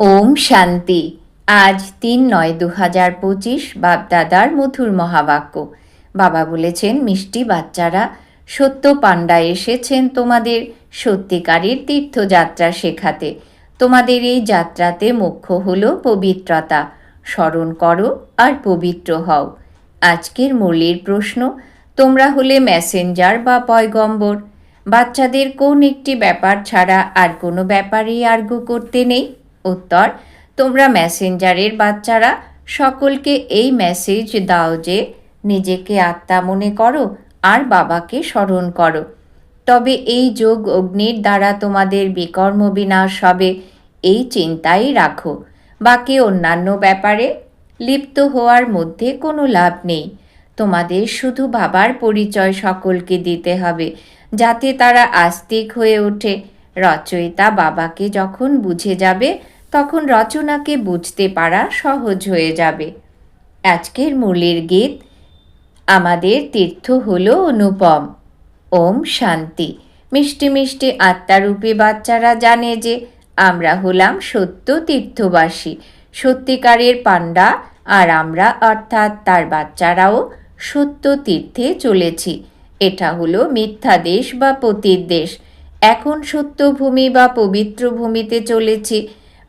ওম শান্তি। আজ তিন নয় দু হাজার পঁচিশ বাপদাদার মধুর মহাবাক্য। বাবা বলেছেন, মিষ্টি বাচ্চারা, সত্য পাণ্ডা এসেছেন তোমাদের সত্যিকারের তীর্থযাত্রা শেখাতে। তোমাদের এই যাত্রাতে মুখ্য হল পবিত্রতা। স্মরণ করো আর পবিত্র হও। আজকের মুরলির প্রশ্ন, তোমরা হলে মেসেঞ্জার বা পয়গম্বর? বাচ্চাদের কোন একটি ব্যাপার ছাড়া আর কোনো ব্যাপারেই আর্গু করতে নেই? উত্তর, তোমরা মেসেঞ্জারের বাচ্চারা, সকলকে এই মেসেজ দাও যে, নিজেকে আত্মা মনে করো আর বাবাকে স্মরণ করো। তবে এই যোগ অগ্নির দ্বারা তোমাদের বিকর্ম বিনাশ হবে, এই চিন্তাই রাখো। বাকি অন্যান্য ব্যাপারে লিপ্ত হওয়ার মধ্যে কোনো লাভ নেই। তোমাদের শুধু বাবার পরিচয় সকলকে দিতে হবে, যাতে তারা আস্তিক হয়ে ওঠে। রচয়িতা বাবাকে যখন বুঝে যাবে তখন রচনাকে বুঝতে পারা সহজ হয়ে যাবে। আজকের মূলের গীত আমাদের তীর্থ হল অনুপম। ওম শান্তি। মিষ্টি মিষ্টি আত্মারূপী বাচ্চারা জানে যে আমরা হলাম সত্য তীর্থবাসী। সত্যিকারের পাণ্ডা আর আমরা অর্থাৎ তার বাচ্চারাও সত্য তীর্থে চলেছি। এটা হলো মিথ্যা দেশ বা পতির দেশ। এখন সত্যভূমি বা পবিত্র ভূমিতে চলেছি।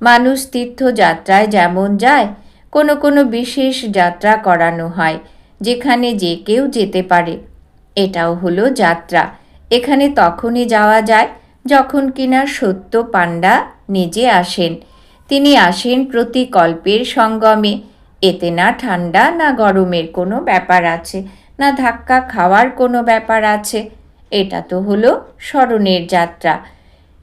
মানুষ তীর্থযাত্রায় যেমন যায়, কোনো কোনো বিশেষ যাত্রা করানো হয়, যেখানে যে কেউ যেতে পারে। এটাও হলো যাত্রা। এখানে তখনই যাওয়া যায় যখন কিনা সত্য পাণ্ডা নিজে আসেন। তিনি আসেন প্রতি কল্পের সঙ্গমে। এতে না ঠান্ডা না গরমের কোনো ব্যাপার আছে, না ধাক্কা খাওয়ার কোনো ব্যাপার আছে। এটা তো হলো স্মরণের যাত্রা।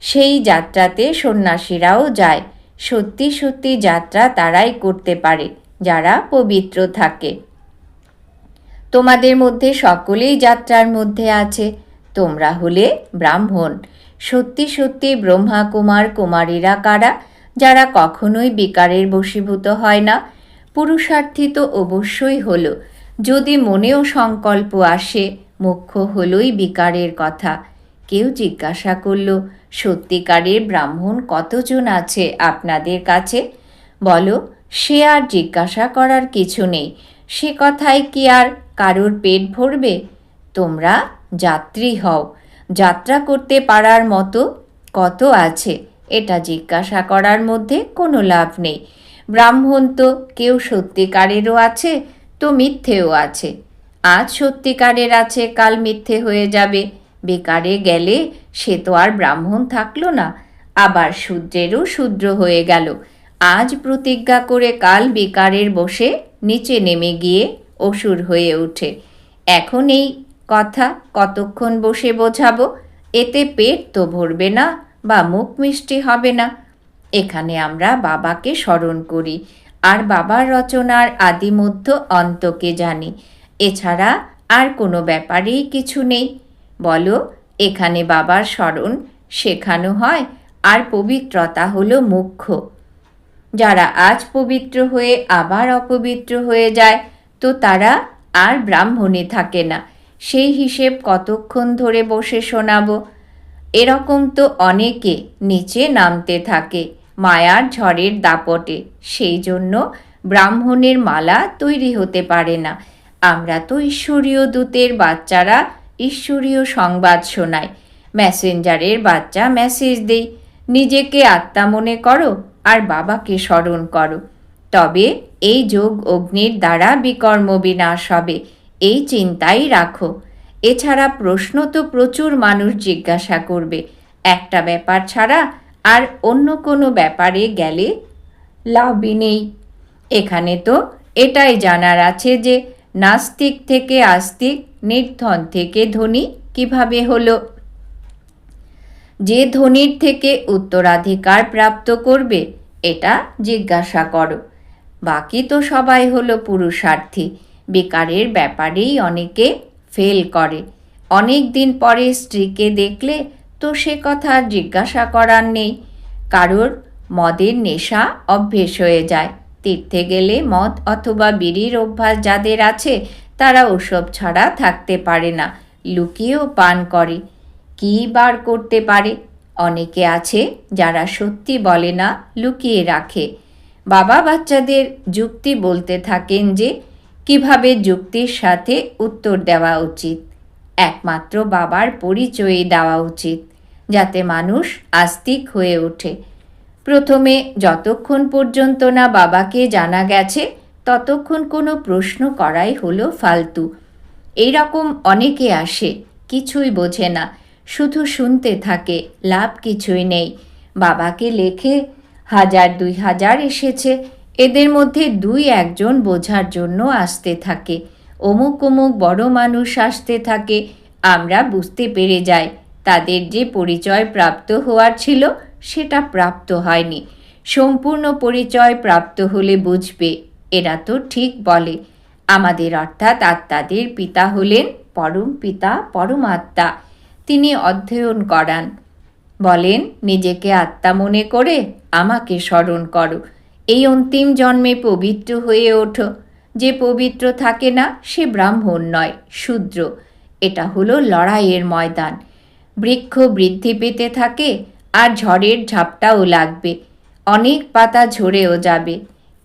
সেই যাত্রাতে সন্ন্যাসীরাও যায়। সত্যি সত্যি যাত্রা তারাই করতে পারে, যারা পবিত্র থাকে। তোমাদের মধ্যে সকলেই যাত্রার মধ্যে আছে, তোমরা হলে ব্রাহ্মণ। সত্যি সত্যি ব্রহ্মা, কুমার, কুমারীরা কারা, যারা কখনোই বিকারের বশীভূত হয় না। পুরুষার্থী তো অবশ্যই হলো, যদি মনেও সংকল্প আসে মুখ্য হলোই বিকারের কথা। কেউ জিজ্ঞাসা করল সত্যিকারের ব্রাহ্মণ কতজন আছে আপনাদের কাছে? বলো, সে আর জিজ্ঞাসা করার কিছু নেই। সে কথায় কি আর কারোর পেট ভরবে? তোমরা যাত্রী হও। যাত্রা করতে পারার মতো কত আছে? এটা জিজ্ঞাসা করার মধ্যে কোনো লাভ নেই। ব্রাহ্মণ তো কেউ সত্যিকারেরও আছে, তো মিথ্যেও আছে। আজ সত্যিকারের আছে, কাল মিথ্যে হয়ে যাবে। বেকারে গেলে সে তো আর ব্রাহ্মণ থাকল না, আবার শূদ্রেরও শূদ্র হয়ে গেল। আজ প্রতিজ্ঞা করে কাল বেকারের বসে নিচে নেমে গিয়ে অসুর হয়ে ওঠে। এখন এই কথা কতক্ষণ বসে বোঝাবো? এতে পেট তো ভরবে না বা মুখ মিষ্টি হবে না। এখানে আমরা বাবাকে স্মরণ করি, আর বাবার রচনার আদিমধ্য অন্তকে জানি। এছাড়া আর কোনো ব্যাপারেই কিছু নেই। বলো, এখানে বাবার স্মরণ শেখানো হয়, আর পবিত্রতা হলো মুখ্য। যারা আজ পবিত্র হয়ে আবার অপবিত্র হয়ে যায়, তো তারা আর ব্রাহ্মণে থাকে না। সেই হিসেব কতক্ষণ ধরে বসে শোনাবো? এরকম তো অনেকে নিচে নামতে থাকে, মায়ার ঝড়ের দাপটে। সেই জন্য ব্রাহ্মণের মালা তৈরি হতে পারে না। আমরা তো ঈশ্বরীয় দূতের বাচ্চারা ঈশ্বরীয় সংবাদ শোনাই মেসেঞ্জারের বাচ্চা মেসেজ দেই নিজেকে আত্মা মনে করো আর বাবাকে স্মরণ করো। তবে এই যোগ অগ্নির দ্বারা বিকর্ম বিনাশ হবে, এই চিন্তাই রাখো। এছাড়া প্রশ্ন তো প্রচুর মানুষ জিজ্ঞাসা করবে, একটা ব্যাপার ছাড়া আর অন্য কোনো ব্যাপারে গেলে লাভই নেই। এখানে তো এটাই জানার আছে যে, নাস্তিক থেকে আস্তিক নির্ধন থেকে ধনী কীভাবে হলো? যে ধনির থেকে উত্তরাধিকার প্রাপ্ত করবে, এটা জিজ্ঞাসা করো। বাকি তো সবাই হলো পুরুষার্থী। বেকারের ব্যাপারেই অনেকে ফেল করে। অনেক দিন পরে স্ত্রীকে দেখলে তো সে কথা জিজ্ঞাসা করার নেই। কারোর মদের নেশা অভ্যেস হয়ে যায়। তীর্থে গেলে মদ অথবা বিড়ির অভ্যাস যাদের আছে তারা ওসব ছাড়া থাকতে পারে না। লুকিয়েও পান করে। কী বার করতে পারে? অনেকে আছে যারা সত্যি বলে না, লুকিয়ে রাখে। বাবা বাচ্চাদের যুক্তি বলতে থাকেন যে, কীভাবে যুক্তির সাথে উত্তর দেওয়া উচিত? একমাত্র বাবার পরিচয়ই দেওয়া উচিত, যাতে মানুষ আস্তিক হয়ে ওঠে। প্রথমে যতক্ষণ পর্যন্ত না বাবাকে জানা গেছে ততক্ষণ কোনো প্রশ্ন করাই হলো ফালতু। এইরকম অনেকে আসে, কিছুই বোঝে না, শুধু শুনতে থাকে, লাভ কিছুই নেই। বাবাকে লেখে, হাজার, দুই হাজার এসেছে, এদের মধ্যে দুই একজন বোঝার জন্য আসতে থাকে। অমুক অমুক বড় মানুষ আসতে থাকে, আমরা বুঝতে পেরে যাই। তাদের যে পরিচয় প্রাপ্ত হওয়ার ছিল, সেটা প্রাপ্ত হয়নি। সম্পূর্ণ পরিচয় প্রাপ্ত হলে বুঝবে এরা তো ঠিক বলে। আমাদের অর্থাৎ আত্মাদের পিতা হলেন পরম পিতা, পরমাত্মা। তিনি অধ্যয়ন করান। বলেন, নিজেকে আত্মা মনে করে আমাকে স্মরণ করো। এই অন্তিম জন্মে পবিত্র হয়ে ওঠো। যে পবিত্র থাকে না, সে ব্রাহ্মণ নয়, শূদ্র। এটা হলো লড়াইয়ের ময়দান। বৃক্ষ বৃদ্ধি পেতে থাকে আর ঝড়ের ঝাপটাও লাগবে। অনেক পাতা ঝরেও যাবে।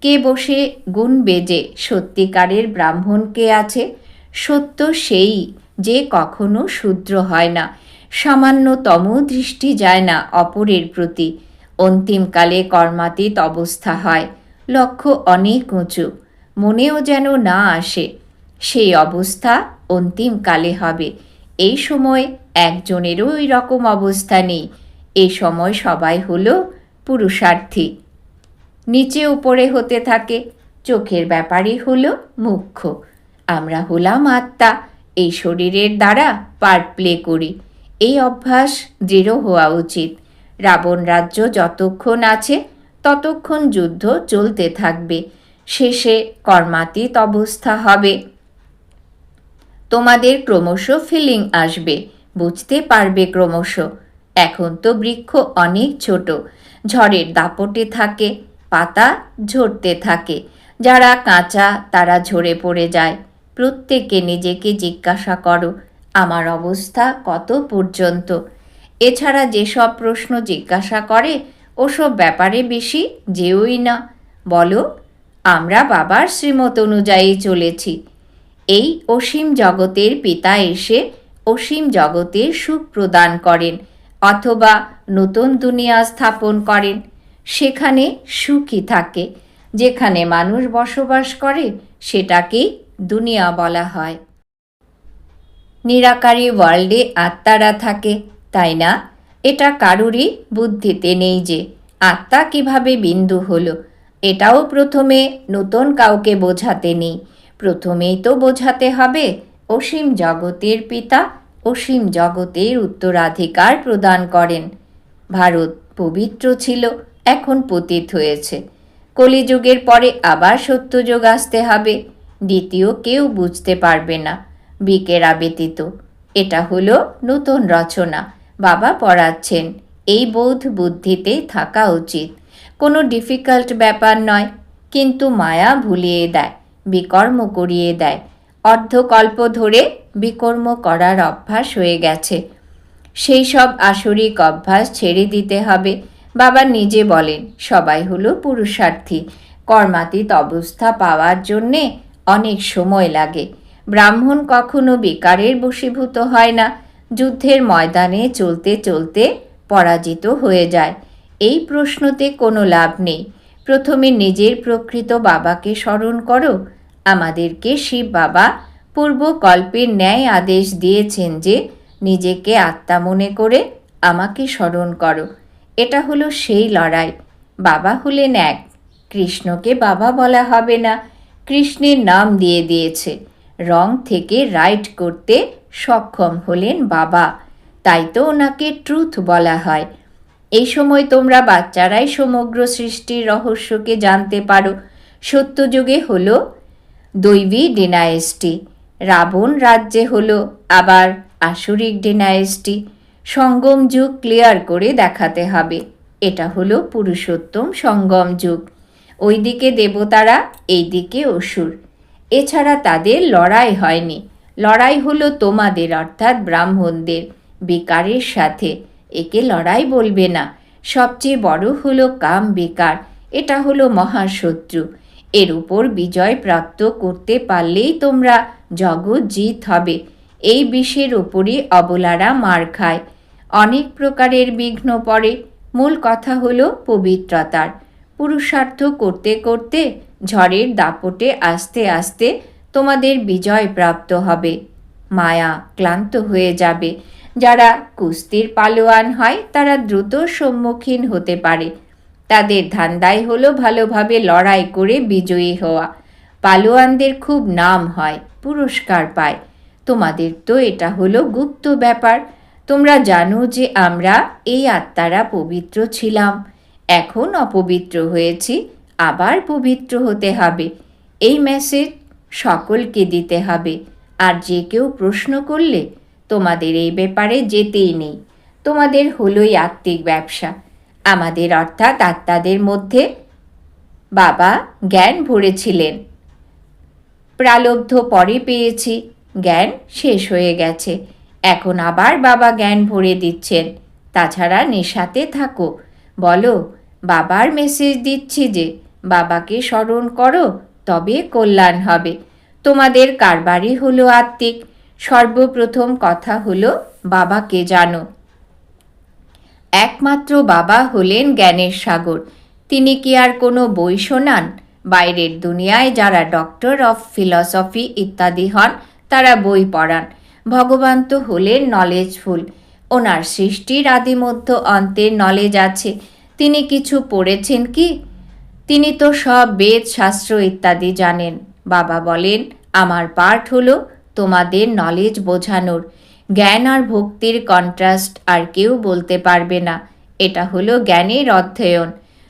কে বসে গুণ বেজে সত্যিকারের ব্রাহ্মণ কে আছে? সত্য সেই যে কখনো শূদ্র হয় না। সামান্যতম দৃষ্টি যায় না অপরের প্রতি। অন্তিমকালে কর্মাতীত অবস্থা হয়। লক্ষ্য অনেক উঁচু। মনেও যেন না আসে। সেই অবস্থা অন্তিমকালে হবে। এই সময় একজনেরও ওই রকম অবস্থা নেই। এই সময় সবাই হলো পুরুষার্থী। নিচে উপরে হতে থাকে। চোখের ব্যাপারই হলো মুখ্য। আমরা হলাম আত্মা। এই শরীরের দ্বারা পার্ট প্লে করি। এই অভ্যাস দৃঢ় হওয়া উচিত। রাবণ রাজ্য যতক্ষণ আছে, ততক্ষণ যুদ্ধ চলতে থাকবে। শেষে কর্মাতীত অবস্থা হবে। তোমাদের ক্রমশ ফিলিং আসবে। বুঝতে পারবে ক্রমশ। এখন তো বৃক্ষ অনেক ছোট। ঝড়ের দাপটে থাকে। পাতা ঝরতে থাকে। যারা কাঁচা, তারা ঝরে পড়ে যায়। প্রত্যেকে নিজেকে জিজ্ঞাসা করো, আমার অবস্থা কত পর্যন্ত? এছাড়া যেসব প্রশ্ন জিজ্ঞাসা করে, ওসব ব্যাপারে বেশি যেওই না। বলো, আমরা বাবার শ্রীমত অনুযায়ী চলেছি। এই অসীম জগতের পিতা এসে অসীম জগতের সুখ প্রদান করেন অথবা নতুন দুনিয়া স্থাপন করেন। সেখানে সুখী থাকে। যেখানে মানুষ বসবাস করে, সেটাকেই দুনিয়া বলা হয়। নিরাকারী ওয়ার্ল্ডে আত্মারা থাকে, তাই না? এটা কারুরই বুদ্ধিতে নেই যে আত্মা কীভাবে বিন্দু হলো। এটাও প্রথমে নতুন কাউকে বোঝাতে নেই। প্রথমেই তো বোঝাতে হবে, অসীম জগতের পিতা, অসীম জগতের উত্তরাধিকার প্রদান করেন। ভারত পবিত্র ছিল এখন পতিত হয়েছে। কলিযুগের পরে আবার সত্যযুগ আসতে হবে। দ্বিতীয় কেউ বুঝতে পারবে না। বিকেরা ব্যতীত এটা হলো নতুন রচনা। বাবা পড়াচ্ছেন। এই বোধ বুদ্ধিতে থাকা উচিত। কোনো ডিফিকাল্ট ব্যাপার নয়। কিন্তু মায়া ভুলিয়ে দেয়, বিকর্ম করিয়ে দেয়। অর্ধকল্প ধরে বিকর্ম করার অভ্যাস হয়ে গেছে। সেই সব আসরিক অভ্যাস ছেড়ে দিতে হবে। বাবা নিজে বলেন, সবাই হলো পুরুষার্থী। কর্মাতীত অবস্থা পাওয়ার জন্যে অনেক সময় লাগে। ব্রাহ্মণ কখনো বেকারের বশীভূত হয় না। যুদ্ধের ময়দানে চলতে চলতে পরাজিত হয়ে যায়। এই প্রশ্নতে কোনো লাভ নেই। প্রথমে নিজের প্রকৃত বাবাকে স্মরণ করো। আমাদেরকে শিব বাবা পূর্বকল্পের ন্যায় আদেশ দিয়েছেন যে, নিজেকে আত্মা মনে করে আমাকে স্মরণ করো। এটা হলো সেই লড়াই। বাবা হলেন এক। কৃষ্ণকে বাবা বলা হবে না। কৃষ্ণের নাম দিয়ে দিয়েছে। রং থেকে রাইট করতে সক্ষম হলেন বাবা। তাই তো ওনাকে ট্রুথ বলা হয়। এই সময় তোমরা বাচ্চারাই সমগ্র সৃষ্টির রহস্যকে জানতে পারো। সত্যযুগে হল দৈবী ডিনায়েস্টি। রাবণ রাজ্যে হলো, আবার আসরিক ডিনায়েস্টি। সঙ্গম যুগ ক্লিয়ার করে দেখাতে হবে। এটা হলো পুরুষোত্তম সঙ্গম যুগ। ওইদিকে দেবতারা, এইদিকে অসুর। এছাড়া তাদের লড়াই হয়নি। লড়াই হলো তোমাদের, অর্থাৎ ব্রাহ্মণদের। বিকারের সাথে। একে লড়াই বলবে না। সবচেয়ে বড় হলো কাম বেকার। এটা হলো মহাশত্রু। এর উপর বিজয় প্রাপ্ত করতে পারলেই তোমরা জগৎ জিত হবে। এই বিষের ওপরই অবলারা মার খায়। অনেক প্রকারের বিঘ্ন পড়ে। মূল কথা হলো পবিত্রতার। পুরুষার্থ করতে করতে ঝড়ের দাপটে আস্তে আস্তে তোমাদের বিজয় প্রাপ্ত হবে। মায়া ক্লান্ত হয়ে যাবে। যারা কুস্তির পালোয়ান হয়, তারা দ্রুত সম্মুখীন হতে পারে। তাদের ধান্দাই হলো ভালোভাবে লড়াই করে বিজয়ী হওয়া। পালোয়ানদের খুব নাম হয়, পুরস্কার পায়। তোমাদের তো এটা হলো গুপ্ত ব্যাপার। তোমরা জানো যে আমরা এই আত্মারা পবিত্র ছিলাম। এখন অপবিত্র হয়েছি, আবার পবিত্র হতে হবে। এই মেসেজ সকলকে দিতে হবে। আর যে কেউ প্রশ্ন করলে তোমাদের এই ব্যাপারে যেতেই নেই। তোমাদের হলোই আত্মিক ব্যবসা। আমাদের অর্থাৎ আত্মাদের মধ্যে বাবা জ্ঞান ভরেছিলেন। প্রালব্ধ পরে পেয়েছি। জ্ঞান শেষ হয়ে গেছে। এখন আবার বাবা জ্ঞান ভরে দিচ্ছেন। তাছাড়া নেশাতে থাকো। বলো, বাবার মেসেজ দিচ্ছি যে, বাবাকে স্মরণ করো, তবে কল্যাণ হবে। তোমাদের কারবারই হলো আত্মিক। সর্বপ্রথম কথা হলো, বাবাকে জানো। একমাত্র বাবা হলেন জ্ঞানের সাগর। তিনি কি আর কোনো বই শোনান বাইরের দুনিয়ায় যারা ডক্টর অফ ফিলসফি ইত্যাদি হন, তারা বই পড়ান। ভগবান তো হলেন নলেজফুল ওনার সৃষ্টির আদিমধ্য অন্তের নলেজ আছে। তিনি কিছু পড়েছেন কি? তিনি তো সব বেদ, শাস্ত্র ইত্যাদি জানেন। বাবা বলেন, আমার পাঠ হলো তোমাদের নলেজ বোঝানোর। জ্ঞান আর ভক্তির কন্ট্রাস্ট আর কেউ বলতে পারবে না। এটা হলো জ্ঞানের অধ্যয়ন।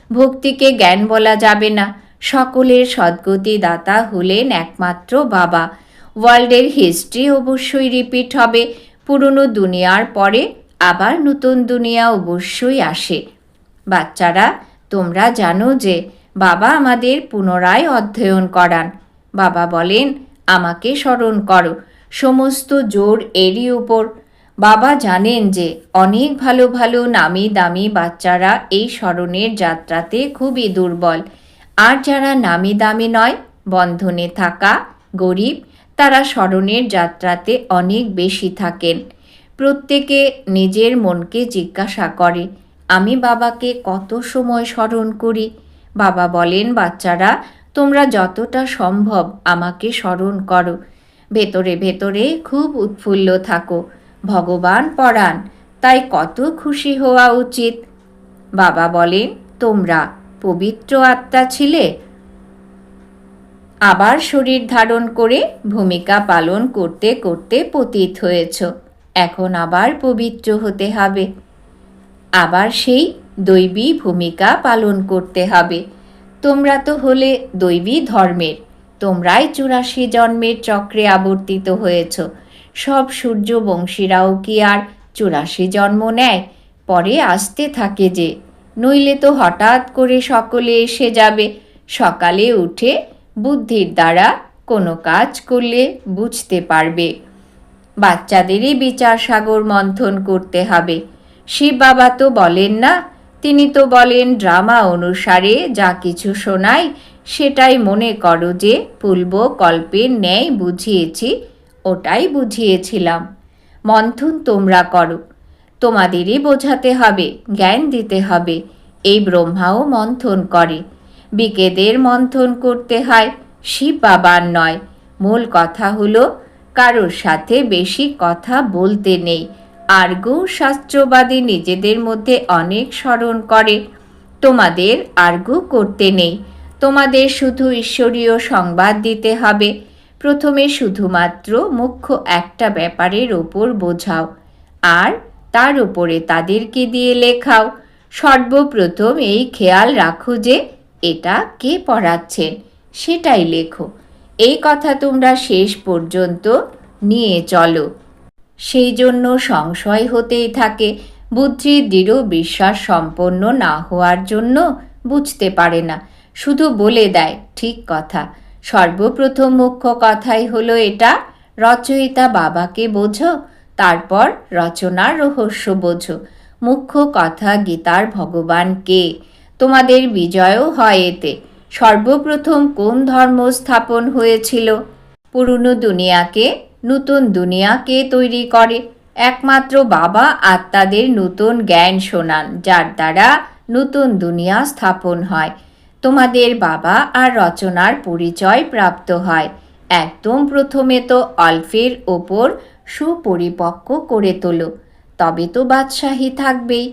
ভক্তিকে জ্ঞান বলা যাবে না। সকলের সদ্গতি দাতা হলেন একমাত্র বাবা। ওয়ার্ল্ডের হিস্ট্রি অবশ্যই রিপিট হবে। পুরনো দুনিয়ার পরে আবার নতুন দুনিয়া অবশ্যই আসে। বাচ্চারা, তোমরা জানো যে বাবা আমাদের পুনরায় অধ্যয়ন করান। বাবা বলেন, আমাকে স্মরণ করো, সমস্ত জোর এরই উপর। বাবা জানেন যে অনেক ভালো ভালো নামি দামি বাচ্চারা এই স্মরণের যাত্রাতে খুবই দুর্বল। আর যারা নামি দামি নয়, বন্ধনে থাকা, গরিব তারা স্মরণের যাত্রাতে অনেক বেশি থাকেন। প্রত্যেকে নিজের মনকে জিজ্ঞাসা করে, আমি বাবাকে কত সময় স্মরণ করি? বাবা বলেন, বাচ্চারা, তোমরা যতটা সম্ভব আমাকে স্মরণ করো। ভেতরে ভেতরে খুব উৎফুল্ল থাকো। ভগবান পড়ান তাই কত খুশি হওয়া উচিত। বাবা বলেন, তোমরা পবিত্র আত্মা ছিলে আবার শরীর ধারণ করে ভূমিকা পালন করতে করতে পতিত হয়েছ। এখন আবার পবিত্র হতে হবে। আবার সেই দৈবী ভূমিকা পালন করতে হবে। তোমরা তো হলে দৈবী ধর্মের। তোমরাই চুরাশি জন্মের চক্রে আবর্তিত হয়েছ। সব সূর্যবংশীরাও কি আর চুরাশি জন্ম নেয়? পরে আসতে থাকে যে, নইলে তো হঠাৎ করে সকলে এসে যাবে। সকালে উঠে বুদ্ধির দ্বারা কোনো কাজ করলে বুঝতে পারবে। বাচ্চাদেরই বিচার সাগর মন্থন করতে হবে। শিব বাবা তো বলেন না, তিনি তো বলেন ড্রামা অনুসারে যা কিছু শোনাই, সেটাই মনে করো যে পূর্ব কল্পের ন্যায় বুঝিয়েছি, ওটাই বুঝিয়েছিলাম। মন্থন তোমরা করো। তোমাদেরই বোঝাতে হবে, জ্ঞান দিতে হবে। এই ব্রহ্মাও মন্থন করে। বিকেদের মন্থন করতে হয়। শিব বাবার নয়। মূল কথা হলো, কারোর সাথে বেশি কথা বলতে নেই। আর্গু শাস্ত্রবাদী নিজেদের মধ্যে অনেক স্মরণ করে। তোমাদের আর্গু করতে নেই। তোমাদের শুধু ঈশ্বরীয় সংবাদ দিতে হবে। প্রথমে শুধুমাত্র মুখ্য একটা ব্যাপারের ওপর বোঝাও। আর তার উপরে তাদেরকে দিয়ে লেখাও। সর্বপ্রথম এই খেয়াল রাখো যে এটা কে পড়াচ্ছেন? সেটাই লেখো। এই কথা তোমরা শেষ পর্যন্ত নিয়ে চলো। সেই জন্য সংশয় হতেই থাকে, বুদ্ধি দৃঢ় বিশ্বাস সম্পন্ন না হওয়ার জন্য বুঝতে পারে না। শুধু বলে দেয়, ঠিক কথা। সর্বপ্রথম মুখ্য কথাই হলো এটা, রচয়িতা বাবাকে বোঝো, তারপর রচনার রহস্য বোঝো। মুখ্য কথা গীতার ভগবান কে? তোমাদের বিজয়ও হয় এতে। সর্বপ্রথম কোন ধর্ম স্থাপন হয়েছিল? পুরনো দুনিয়াকে, নতুন দুনিয়াকে তৈরি করে। একমাত্র বাবা আত্মাদের নতুন জ্ঞান শোনান, যার দ্বারা নতুন দুনিয়া স্থাপন হয়। তোমাদের বাবা আর রচনার পরিচয় প্রাপ্ত হয়। একদম প্রথমে তো অল্পের ওপর সুপরিপক্ক করে তোলো, তবে তো বাদশাহী থাকবেই।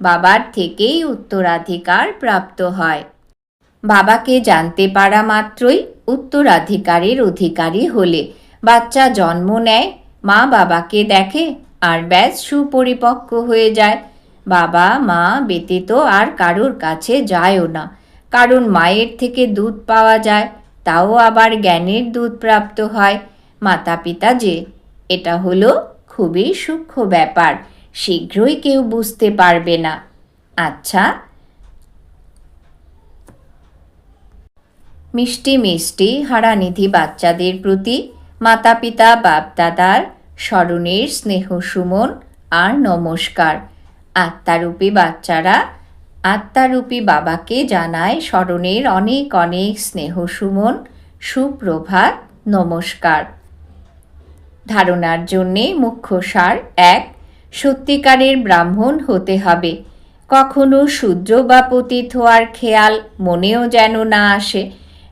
বাবার থেকেই উত্তরাধিকার প্রাপ্ত হয়। বাবাকে জানতে পারা মাত্রই উত্তরাধিকারের অধিকারী হলে। বাচ্চা জন্ম নেয়, মা বাবাকে দেখে আর ব্যাস সুপরিপক্ক হয়ে যায়। বাবা, মা ব্যতীত আর কারোর কাছে যায়ও না। কারণ মায়ের থেকে দুধ পাওয়া যায়, তাও আবার জ্ঞানের দুধ প্রাপ্ত হয়। মাতা পিতা যে, এটা হলো খুবই সূক্ষ্ম ব্যাপার। শীঘ্রই কেউ বুঝতে পারবে না। আচ্ছা। মিষ্টি মিষ্টি হারানিধি বাচ্চাদের প্রতি মাতা পিতা বাপ দাদার স্মরণের স্নেহ সুমন আর নমস্কার। আত্মারূপী বাচ্চারা, আত্মারূপী বাবাকে জানায় স্মরণের অনেক অনেক স্নেহ সুমন, সুপ্রভাত, নমস্কার। ধারণার জন্যে মুখ্য সার এক সত্যিকারের ব্রাহ্মণ হতে হবে। কখনো শূদ্র বা পতিত হওয়ার খেয়াল মনেও যেন না আসে,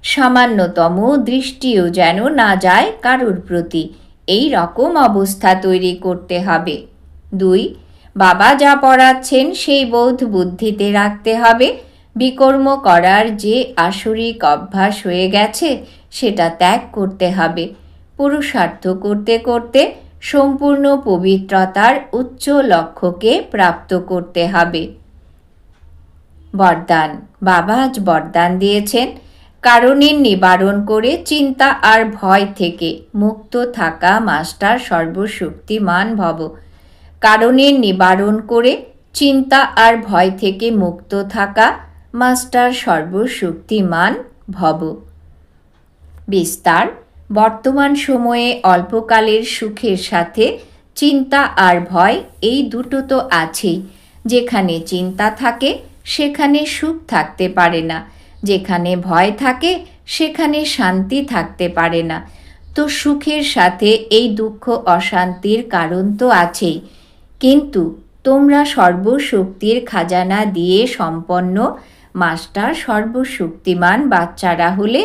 সামান্যতম দৃষ্টিও যেন না যায় কারোর প্রতি। এই রকম অবস্থা তৈরি করতে হবে। দুই, বাবা যা পড়াচ্ছেন সেই বোধ বুদ্ধিতে রাখতে হবে। বিকর্ম করার যে আসরিক অভ্যাস হয়ে গেছে, সেটা ত্যাগ করতে হবে। পুরুষার্থ করতে করতে সম্পূর্ণ পবিত্রতার উচ্চ লক্ষ্যকে প্রাপ্ত করতে হবে। বরদান। বাবা আজ বরদান দিয়েছেন। কারণের নিবারণ করে চিন্তা আর ভয় থেকে মুক্ত থাকা মাস্টার সর্বশক্তিমান ভব। কারণের নিবারণ করে চিন্তা আর ভয় থেকে মুক্ত থাকা মাস্টার সর্বশক্তিমান ভব। বিস্তার বর্তমান সময়ে অল্পকালের সুখের সাথে চিন্তা আর ভয় এই দুটো তো আছেই। যেখানে চিন্তা থাকে, সেখানে সুখ থাকতে পারে না। যেখানে ভয় থাকে, সেখানে শান্তি থাকতে পারে না। তো সুখের সাথে এই দুঃখ অশান্তির কারণ তো আছেই। কিন্তু তোমরা সর্বশক্তির খাজানা দিয়ে সম্পন্ন মাস্টার সর্বশক্তিমান বাচ্চারা হলে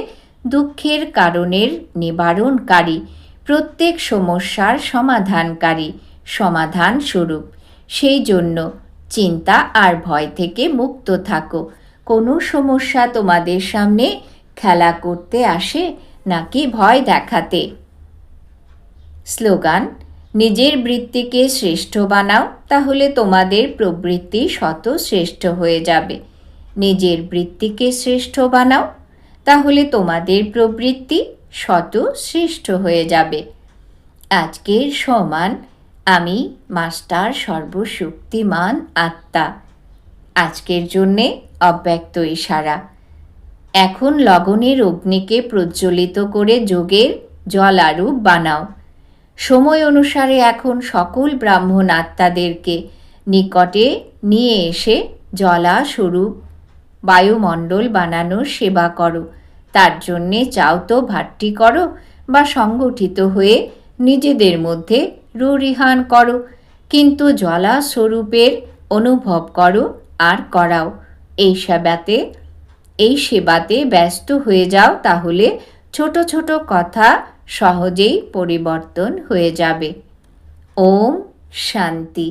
দুঃখের কারণের নিবারণকারী, প্রত্যেক সমস্যার সমাধানকারী সমাধান স্বরূপ সেই জন্য চিন্তা আর ভয় থেকে মুক্ত থাকো। কোনো সমস্যা তোমাদের সামনে খেলা করতে আসে নাকি ভয় দেখাতে? স্লোগান, নিজের বৃত্তিকে শ্রেষ্ঠ বানাও, তাহলে তোমাদের প্রবৃত্তি শত শ্রেষ্ঠ হয়ে যাবে। নিজের বৃত্তিকে শ্রেষ্ঠ বানাও তাহলে তোমাদের প্রবৃত্তি শত শ্রেষ্ঠ হয়ে যাবে। আজকের সমান আমি মাস্টার সর্বশক্তিমান আত্মা। আজকের জন্যে অব্যক্ত ইশারা। এখন লগনের অগ্নিকে প্রজ্বলিত করে যোগের জল আরূপ বানাও। সময় অনুসারে এখন সকল ব্রাহ্মণ আত্মাদেরকে নিকটে নিয়ে এসে জলা স্বরূপ বায়ুমণ্ডল বানানোর সেবা করো। তার জন্যে চাও তো ভাট্টি করো বা সংগঠিত হয়ে নিজেদের মধ্যে রুরিহান করো। কিন্তু জলা স্বরূপের অনুভব করো আর করাও। এই সেবাতে এই সেবাতে ব্যস্ত হয়ে যাও তাহলে ছোট ছোট কথা সহজেই পরিবর্তন হয়ে যাবে। ওম শান্তি।